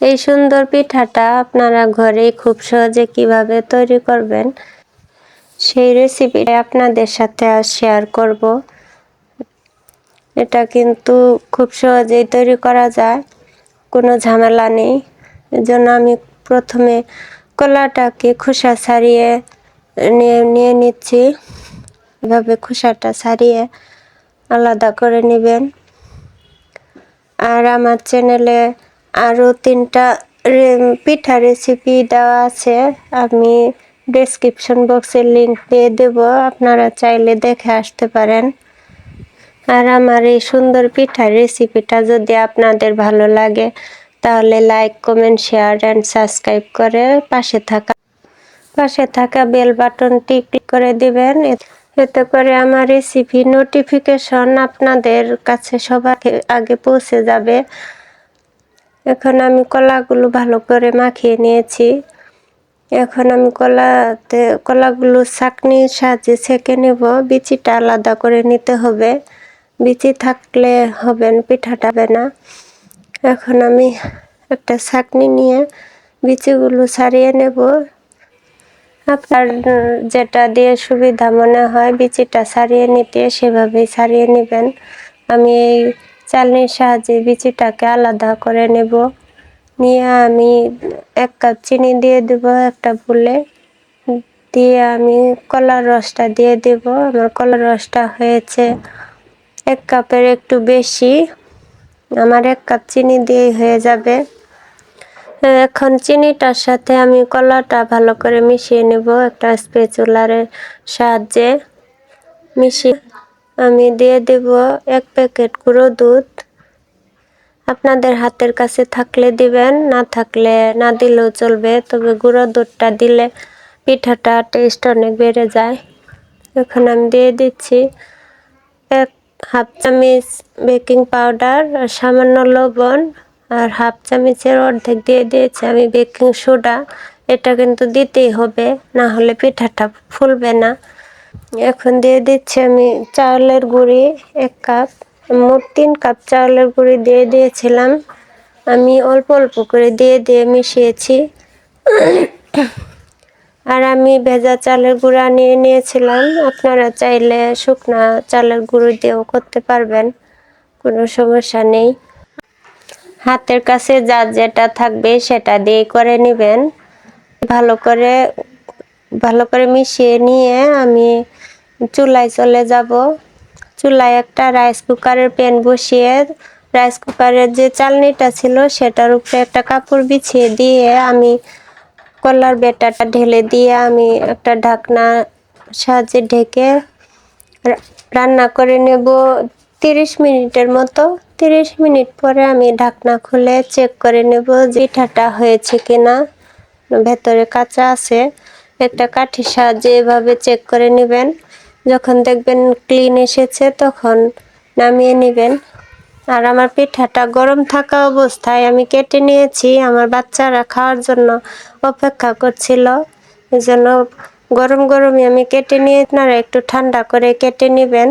এই সুন্দর পিঠাটা আপনারা ঘরে খুব সহজে কীভাবে তৈরি করবেন সেই রেসিপিটা আপনাদের সাথে শেয়ার করব। এটা কিন্তু খুব সহজেই তৈরি করা যায়, কোনো ঝামেলা নেই। এজন্য আমি প্রথমে কলাটাকে খোসা ছাড়িয়ে নিয়ে নিয়ে নিচ্ছি। এভাবে খোসাটা ছাড়িয়ে আলাদা করে নেবেন। আর আমার চ্যানেলে আরও তিনটা পিঠা রেসিপি দেওয়া আছে। আমি ডেসক্রিপশন বক্সে লিঙ্ক দিয়ে দেব, আপনারা চাইলে দেখে আসতে পারেন। আর আমার এই সুন্দর পিঠার রেসিপিটা যদি আপনাদের ভালো লাগে, তাহলে like comment share and subscribe করে পাশে থাকা পাশে থাকা বেল বাটনটি ক্লিক করে দিবেন। এতে করে আমার রেসিপি নোটিফিকেশন আপনাদের কাছে সবার আগে পৌঁছে যাবে। এখন আমি কলাগুলো ভালো করে মাখিয়ে নিয়েছি। এখন আমি কলাতে, কলাগুলো ছাকনির সাহায্যে ছেঁকে নেব। বিচিটা আলাদা করে নিতে হবে। বিচি থাকলে হবে পিঠাটা হবে না। এখন আমি একটা ছাকনি নিয়ে বিচিগুলো ছাড়িয়ে নেব। আপনার যেটা দিয়ে সুবিধা মনে হয়, বিচিটা ছাড়িয়ে নিতে সেভাবেই ছাড়িয়ে নেবেন। আমি এই চালনির সাহায্যে বিচিটাকে আলাদা করে নেব। নিয়ে আমি এক কাপ চিনি দিয়ে দেব একটা ফুলে। দিয়ে আমি কলার রসটা দিয়ে দেব। আমার কলার রসটা হয়েছে এক কাপের একটু বেশি। আমার এক কাপ চিনি দিয়েই হয়ে যাবে। এখন চিনিটার সাথে আমি কলাটা ভালো করে মিশিয়ে নেব একটা স্পেচুলারের সাহায্যে। মিশিয়ে আমি দিয়ে দেব এক প্যাকেট গুঁড়ো দুধ। আপনাদের হাতের কাছে থাকলে দিবেন, না থাকলে না দিলেও চলবে, তবে গুঁড়ো দুধটা দিলে পিঠাটা টেস্ট অনেক বেড়ে যায়। এখন আমি দিয়ে দিচ্ছি এক হাফ চামচ বেকিং পাউডার আর সামান্য লবণ, আর হাফ চামচের অর্ধেক দিয়ে দিয়েছি আমি বেকিং সোডা এটা কিন্তু দিতেই হবে, না হলে পিঠাটা ফুলবে না। এখন দিয়ে দিচ্ছি আমি চাউলের গুঁড়ি এক কাপ। মোট তিন কাপ চাউলের গুঁড়ি দিয়ে দিয়েছিলাম। আমি অল্প অল্প করে দিয়ে দিয়ে মিশিয়েছি। আর আমি ভেজা চালের গুঁড়া নিয়ে নিয়েছিলাম। আপনারা চাইলে শুকনা চালের গুঁড়ো দিয়েও করতে পারবেন। কোনো সমস্যা নেই। হাতের কাছে যা যেটা থাকবে সেটা দিয়ে করে নেবেন। ভালো করে ভালো করে মিশিয়ে নিয়ে আমি চুলায় চলে যাব। চুলায় একটা রাইস কুকারের প্যান বসিয়ে রাইস কুকারের যে চালনিটা ছিল সেটার উপরে একটা কাপড় বিছিয়ে দিয়ে আমি কলার বেটাটা ঢেলে দিয়ে আমি একটা ঢাকনা সাহায্যে ঢেকে রান্না করে নেব তিরিশ মিনিটের মতো। তিরিশ মিনিট পরে আমি ঢাকনা খুলে চেক করে নেব যে পিঠাটা হয়েছে কিনা। ভেতরে কাঁচা আছে। একটা কাঠির সাহায্যে এভাবে চেক করে নেবেন। যখন দেখবেন ক্লিন এসেছে, তখন নামিয়ে নেবেন। আর আমার পিঠাটা গরম থাকা অবস্থায় আমি কেটে নিয়েছি। আমার বাচ্চারা খাওয়ার জন্য অপেক্ষা করছিল। এই জন্য গরম গরমই আমি কেটে নিয়ে আপনারা একটু ঠান্ডা করে কেটে নেবেন।